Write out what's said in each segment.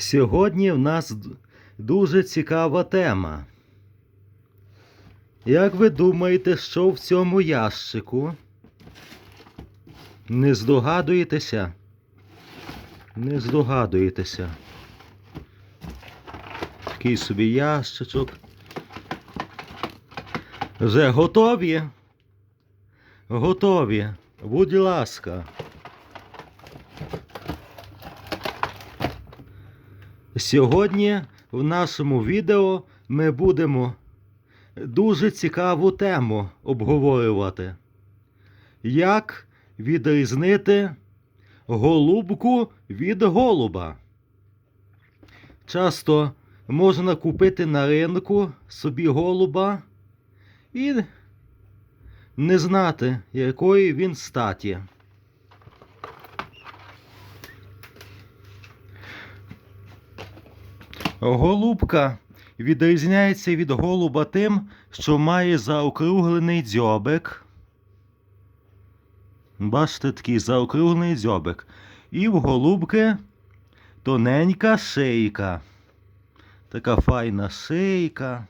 Сьогодні в нас дуже цікава тема. Як ви думаєте, що в цьому ящику? Не здогадуєтеся? Не здогадуєтеся. Такий собі ящичок. Вже готові? Готові. Будь ласка. Сьогодні в нашому відео ми будемо дуже цікаву тему обговорювати. Як відрізнити голубку від голуба? Часто можна купити на ринку собі голуба і не знати, якої він статі. Голубка відрізняється від голуба тим, що має заокруглений дзьобик. Бачите, такий заокруглений дзьобик. І в голубки тоненька шийка. Така файна шийка.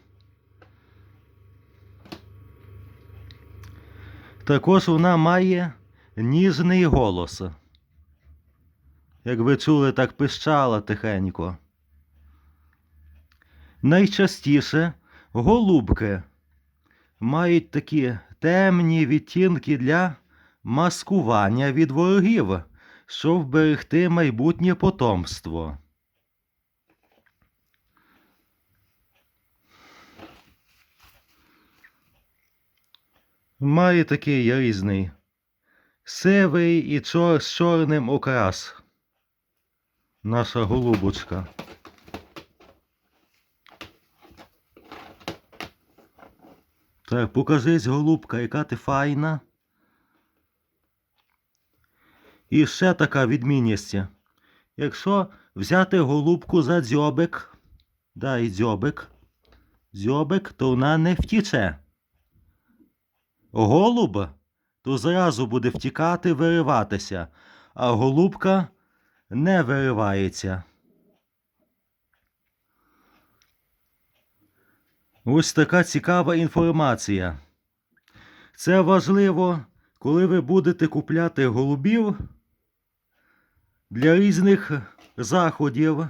Також вона має ніжний голос. Як ви чули, так пищала тихенько. Найчастіше голубки мають такі темні відтінки для маскування від ворогів, щоб вберегти майбутнє потомство. Має такий різний сивий і чор з чорним окрас. Наша голубочка. Так, покажись, голубка, яка ти файна. І ще така відмінність. Якщо взяти голубку за дзьобик, дай дзьобик, дзьобик, то вона не втіче. Голуб то зразу буде втікати, вириватися, а голубка не виривається. Ось така цікава інформація. Це важливо, коли ви будете купляти голубів для різних заходів.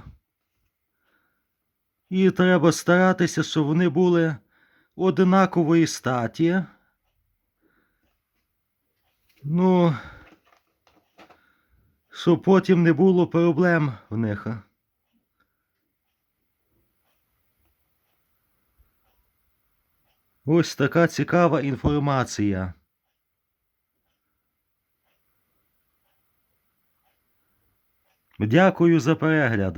І треба старатися, щоб вони були одинакової статі. Ну, щоб потім не було проблем в них. Ось така цікава інформація. Дякую за перегляд.